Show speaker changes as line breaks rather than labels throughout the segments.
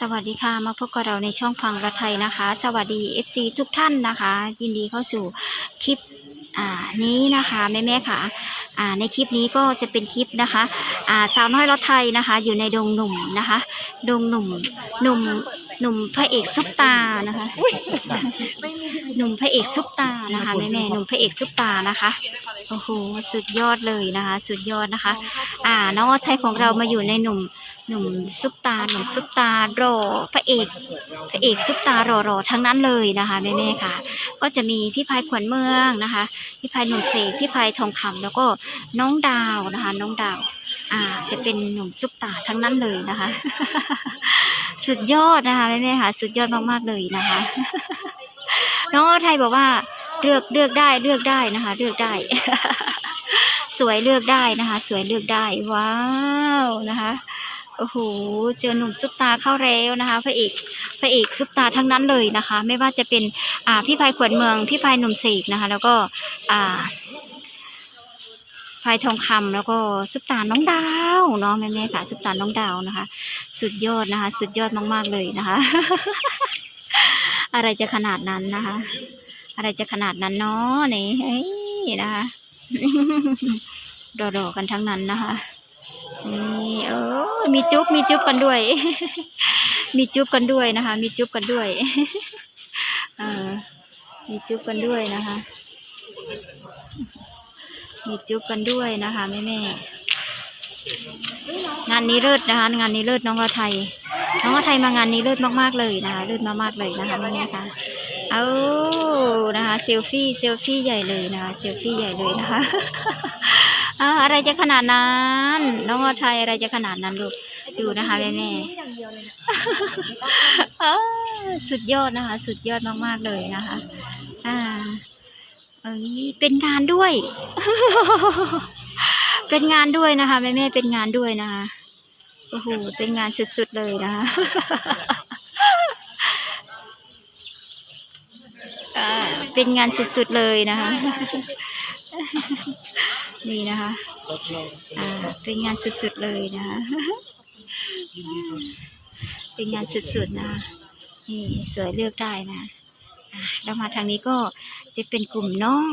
สวัสดีค่ะ มาพบกับเราในช่องพังระไทยนะคะ สวัสดี FC ทุกท่านนะคะ ยินดีเข้าสู่คลิปอ่านี้นะคะแม่แม่ๆค่ะอ่าในคลิปนี้ก็จะเป็นคลิปนะคะอ่าสาวน้อยรถไทยนะคะ อยู่ในดงหนุ่มนะคะดงหนุ่มหนุ่มหนุ่มพระเอกซุปตานะคะหนุ่มพระเอกซุปตานะคะแม่แม่ๆหนุ่มพระเอกซุปตานะคะโอ้โหสุดยอดเลยนะคะ สุดยอดนะคะ อ่าน้องออไทยของเรามาอยู่ในหนุ่ม หนุ่มซุปตาหนุ่มซุปตารอพระเอกพระเอกซุปตารอรอทั้งนั้นเลยนะคะแม่แม่ๆค่ะ ก็จะมีพี่พายขวัญเมืองนะคะ พี่พายหนุ่มเสกพี่พายทองคำแล้วก็น้องดาวนะคะ น้องดาวอ่าจะเป็นหนุ่มซุปตาทั้งนั้นเลยนะคะ สุดยอดนะคะแม่แม่ๆค่ะ สุดยอดมากๆเลยนะคะน้องไทยบอกว่าเลือกเลือกได้เลือกได้นะคะ เลือกได้ สวยเลือกได้นะคะ สวยเลือกได้ว้าวนะคะ โอ้โห เจอหนุ่มซุปตาเข้าแล้วนะคะพระเอกพระเอกซุปตาทั้งนั้นเลยนะคะ ไม่ว่าจะเป็นอ่าพี่พายขวัญเมืองพี่พายหนุ่มเสกนะคะ แล้วก็อ่าพายทองคำแล้วก็ซุปตาน้องดาวเนาะแม่ๆค่ะซุปตาน้องดาวนะคะ สุดยอดนะคะ สุดยอดมาก ๆเลยนะคะ อะไรจะขนาดนั้นนะคะ อะไรจะขนาดนั้นเนาะนี่นะคะรอๆกันทั้งนั้นนะคะนี่เออ มีจุ๊บมีจุ๊บกันด้วย มีจุ๊บกันด้วยนะคะ มีจุ๊บกันด้วยมีจุ๊บกันด้วยนะคะ มีจุ๊บกันด้วยนะคะแม่แม่งานนี้เลิศนะคะ งานนี้เลิศน้องละไทย น้องละไทยมางานนี้เลิศมากๆเลยนะคะเลิศมากๆเลยนะคะแม่แม่ค่ะเอานะคะเซลฟี่เซลฟี่ใหญ่เลยนะคะเซลฟี่ใหญ่เลยนะคะ อ่าอะไรจะขนาดนั้น น้องอไทยอะไรจะขนาดนั้นลูกดูนะคะแม่แม่ๆอ่าสุดยอดนะคะ สุดยอดมากๆเลยนะคะ อ่าเอ้ยเป็นงานด้วย เป็นงานด้วยนะคะแม่แม่ๆเป็นงานด้วยนะคะโอ้โหเป็นงานสุดๆเลยนะคะอ่าเป็นงานสุดๆเลยนะคะ นี่นะคะอ่าเป็นงานสุดๆเลยนะคะเป็นงานสุดๆนะนี่สวยเลือกได้นะอ่าแล้วมาทางนี้ก็จะเป็นกลุ่มน้อง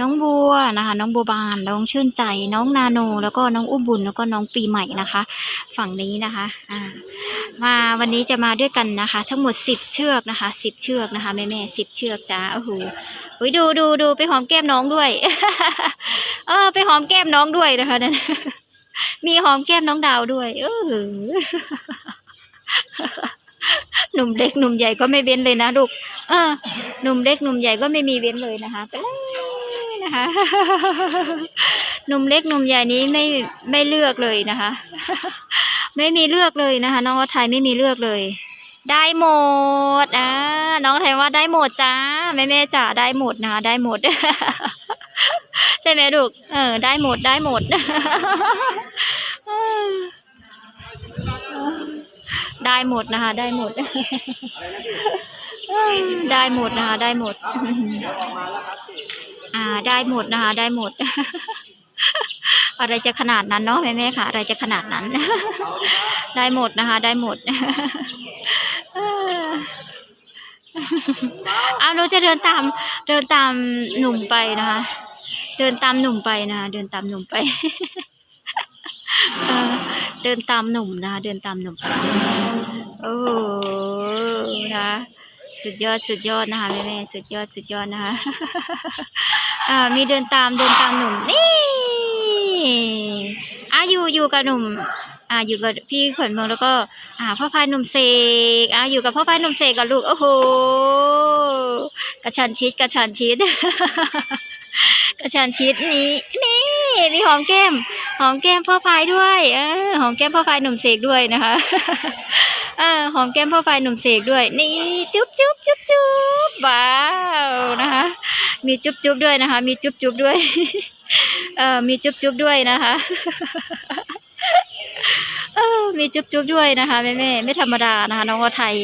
น้องบัวนะคะ น้องบัวบานน้องชื่นใจ น้องนาโน แล้วก็น้องอุ้มบุญแล้วก็น้องปีใหม่นะคะ ฝั่งนี้นะคะอ่ามาวันนี้จะมาด้วยกันนะคะ ทั้งหมดสิบเชือกนะคะสิบเชือกนะคะแม่แม่สิบเชือกจ้าโอ้โห อุ๊ยดูดูดูไปหอมแก้มน้องด้วย เออ ไปหอมแก้มน้องด้วยนะคะนั่นมีหอมแก้มน้องดาวด้วย เออหนุ่มเล็กหนุ่มใหญ่ก็ไม่เว้นเลยนะลูก เออ หนุ่มเล็กหนุ่มใหญ่ก็ไม่มีเว้นเลยนะคะไปเลยนะคะ หนุ่มเล็กหนุ่มใหญ่นี้ไม่ไม่เลือกเลยนะคะ ไม่มีเลือกเลยนะคะ น้องอไทยไม่มีเลือกเลย ได้หมดอ่า น้องไทยว่าได้หมดจ้าแม่แม่จ๋าได้หมดนะคะได้หมด ใช่ไหมลูกเออ ได้หมดได้หมด ได้หมดนะคะได้หมด ได้หมดนะคะได้หมด อ่า ได้หมดนะคะได้หมดอะไรจะขนาดนั้นเนาะแม่แม่ค่ะ อะไรจะขนาดนั้น ได้หมดนะคะ ได้หมด เอาหนูจะเดินตาม เดินตามหนุ่มไปนะคะ เดินตามหนุ่มไปนะเดินตามหนุ่มไปเดินตามหนุ่มนะคะเดินตามหนุ่มไปโอ้โหนะสุดยอดสุดยอดนะคะแม่แม่สุดยอดสุดยอดนะคะมีเดินตามเดินตามหนุ่มนี่อะอยู่อยู่กับหนุ่ม อ่าอยู่กับพี่ขวัญเมืองแล้วก็ อ่าพ่อพายหนุ่มเสกอ่าอยู่กับพ่อพายหนุ่มเสกกับลูกโอ้โหกระชันชิดกระชันชิดกระชันชิดนี้นี่มีหอมแก้มหอมแก้มพ่อพายด้วยเออหอมแก้มพ่อพายหนุ่มเสกด้วยนะคะเออหอมแก้มพ่อพายหนุ่มเสกด้วย นี่จุ๊บจุ๊บจุ๊บจุ๊บว้าวนะคะมีจุ๊บจุ๊บด้วยนะคะ มีจุ๊บจุ๊บด้วยเออมีจุ๊บจุ๊บด้วยนะคะ ออมีจุ๊บๆด้วยนะคะแม่แม่ไม่ธรรมดานะคะ น้องวไทย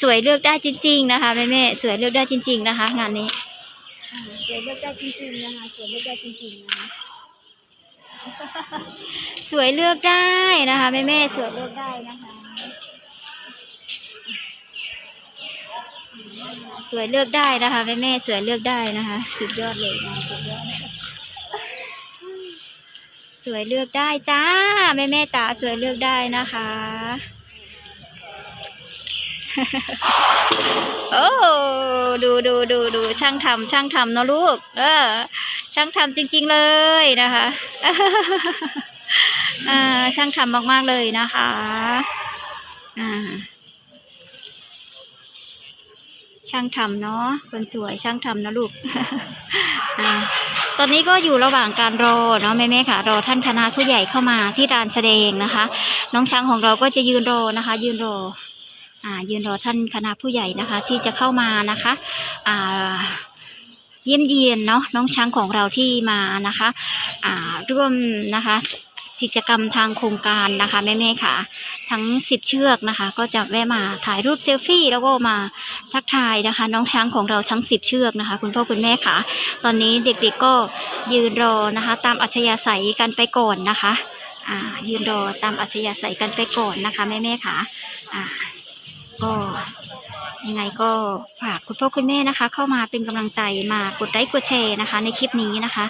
สวยเลือกได้จริง ๆ นะคะแม่แม่สวยเลือกได้จริง ๆ นะคะ งานนี้สวยเลือกได้จริงๆนะคะสวยเลือกได้จริงๆนะคะสวยเลือกได้นะคะแม่แม่สวยเลือกได้นะคะ สวยเลือกได้นะคะแม่แม่สวยเลือกได้นะคะ สุดยอดเลยสุดยอด สวยเลือกได้จ้า แม่แม่จ๋าสวยเลือกได้นะคะ โอ้ดูดูดูดูช่างทำช่างทำเนอะลูก เออ ช่างทำจริง ๆเลยนะคะอ่าช่างทำมาก ๆ เลยนะคะอ่าช่างทำเนาะคนสวยช่างทำนะลูกอ่า ตอนนี้ก็อยู่ระหว่างการรอเนาะแม่แม่ค่ะ รอท่านคณะผู้ใหญ่เข้ามาที่ลานแสดงนะคะ น้องช้างของเราก็จะยืนรอนะคะ ยืนรออ่ายืนรอท่านคณะผู้ใหญ่นะคะ ที่จะเข้ามานะคะอ่าเยี่ยมเยียนเนาะน้องช้างของเราที่มานะคะอ่าร่วมนะคะ กิจกรรมทางโครงการนะคะแม่ๆค่ะ ทั้ง 10 เชือกนะคะ ก็จะแวะมาถ่ายรูปเซลฟี่แล้วก็มาทักทายนะคะ น้องช้างของเราทั้ง 10 เชือกนะคะ คุณพ่อคุณแม่ค่ะ ตอนนี้เด็กๆก็ยืนรอนะคะ ตามอัธยาศัยกันไปก่อนนะคะยืนรอตามอัธยาศัยกันไปก่อนนะคะแม่ๆค่ะก็ ยังไงก็ฝากคุณพ่อคุณแม่นะคะ เข้ามาเป็นกำลังใจมากดไลค์กดแชร์นะคะ ในคลิปนี้นะคะ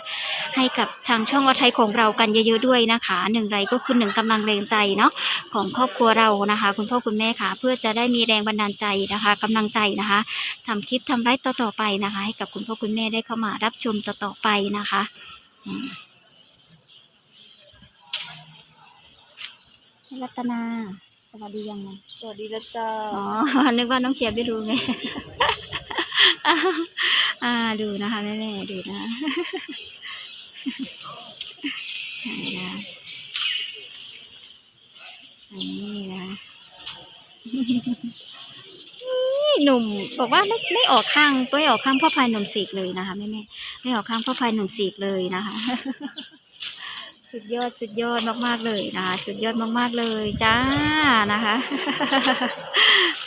ให้กับทางช่องอไทยของเรากันเยอะๆด้วยนะคะหนึ่งไรก็คือหนึ่งกำลังแรงใจเนาะของครอบครัวเรานะคะ คุณพ่อคุณแม่ค่ะ เพื่อจะได้มีแรงบันดาลใจนะคะกำลังใจนะคะทำคลิปทำไลฟ์ต่อๆไปนะคะ ให้กับคุณพ่อคุณแม่ได้เข้ามารับชมต่อๆไปนะคะรัตนา สวัสดียังไง
สวัสดีนะจ๊ะ
อ๋อ นึกว่าน้องเชียร์ไม่รู้ไง อ่า ดูนะคะแม่แม่ๆดูนะนี่นะนี่นะนี่หนุ่มบอกว่าไม่ไม่ออกข้างไม่ออกข้างพ่อพายหนุ่มสีกเลยนะคะแม่แม่ๆไม่ออกข้างพ่อพายหนุ่มสีกเลยนะคะ สุดยอดสุดยอดมากๆเลยนะคะสุดยอดมากๆเลยจ้านะคะ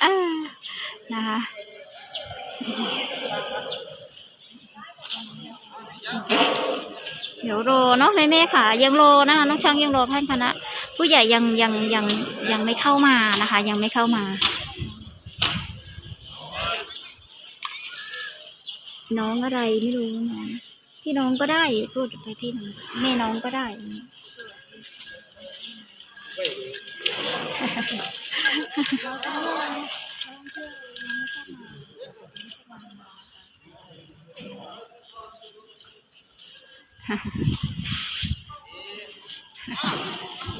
อ่านะคะเดี๋ยวรอเนาะแม่แม่ๆค่ะ ยังรอนะคะน้องช้างยังรอท่านคณะผู้ใหญ่ยังยังยังยังไม่เข้ามานะคะ ยังไม่เข้ามา น้องอะไรไม่รู้น้อง พี่น้องก็ได้พูดไปพี่น้องแม่น้องก็ได้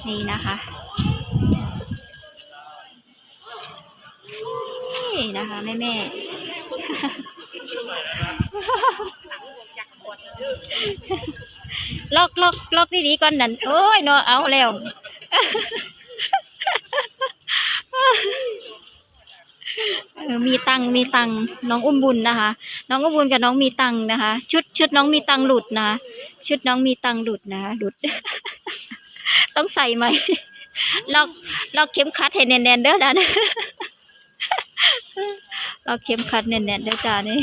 นี่นะคะนี่นะคะแม่แม่ ล็อกล็อกล็อกดีๆก่อนนั่นโอ้ยเนาะเอาแล้วมีตังมีตังน้องอุ้มบุญนะคะ น้องอุ้มบุญกับน้องมีตังนะคะ ชุดชุดน้องมีตังหลุดนะชุดน้องมีตังหลุดนะหลุด ต้องใส่ไหมล็อกล็อกเข็มขัดให้แน่นๆเด้อนะล็อกเข็มขัดแน่นๆเด้อจ้านี่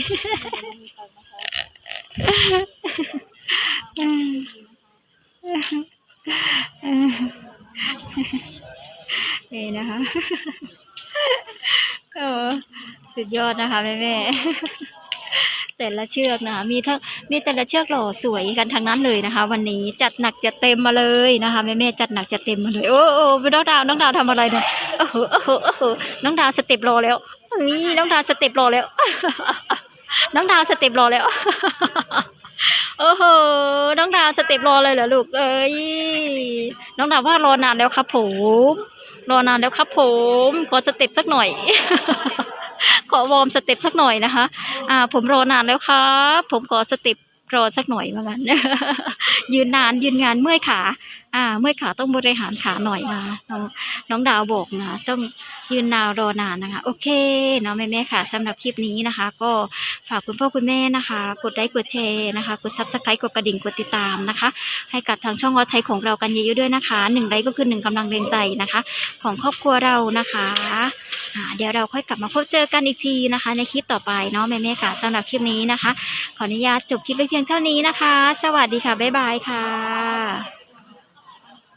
นี่นะคะเออสุดยอดนะคะแม่แม่แต่ละเชือกนะคะมีทั้งมีแต่ละเชือกหล่อสวยกันทั้งนั้นเลยนะคะ วันนี้จัดหนักจัดเต็มมาเลยนะคะแม่แม่จัดหนักจัดเต็มมาเลยโอ้โอ้น้องดาวน้องดาวทำอะไรเนี่ยโอ้โหโอ้โหโอ้โหน้องดาวสเต็ปรอแล้วเฮ้ยน้องดาวสเต็ปรอแล้ว น้องดาวสเต็ปรอแล้ว โอ้โห น้องดาวสเต็ปรอเลยเหรอลูก เอ้ย น้องดาวว่ารอนานแล้วครับผม รอนานแล้วครับผม ขอสเต็ปสักหน่อย ขอวอร์มสเต็ปสักหน่อยนะคะ อ่า ผมรอนานแล้วครับ ผมขอสเต็ป รอสักหน่อยเหมือนกันยืนนานยืนงานเมื่อยขา อ่า เมื่อยขาต้องบริหารขาหน่อยนะน้องน้องดาวบอกนะต้องยืนนานรอนานนะคะ โอเคเนาะแม่แม่ค่ะสำหรับคลิปนี้นะคะ ก็ฝากคุณพ่อคุณแม่นะคะ กดไลค์กดแชร์นะคะกดซับสไครต์กดกระดิ่งกดติดตามนะคะ ให้กับทางช่องวอไทยของเรากันเยอะๆด้วยนะคะหนึ่งไลค์ก็คือหนึ่งกำลังแรงใจนะคะ ของครอบครัวเรานะคะ เดี๋ยวเราค่อยกลับมาพบเจอกันอีกทีนะคะ ในคลิปต่อไปเนาะแม่แม่ๆค่ะสำหรับคลิปนี้นะคะ ขออนุญาตจบคลิปไปเพียงเท่านี้นะคะ สวัสดีค่ะ บ๊ายบายค่ะ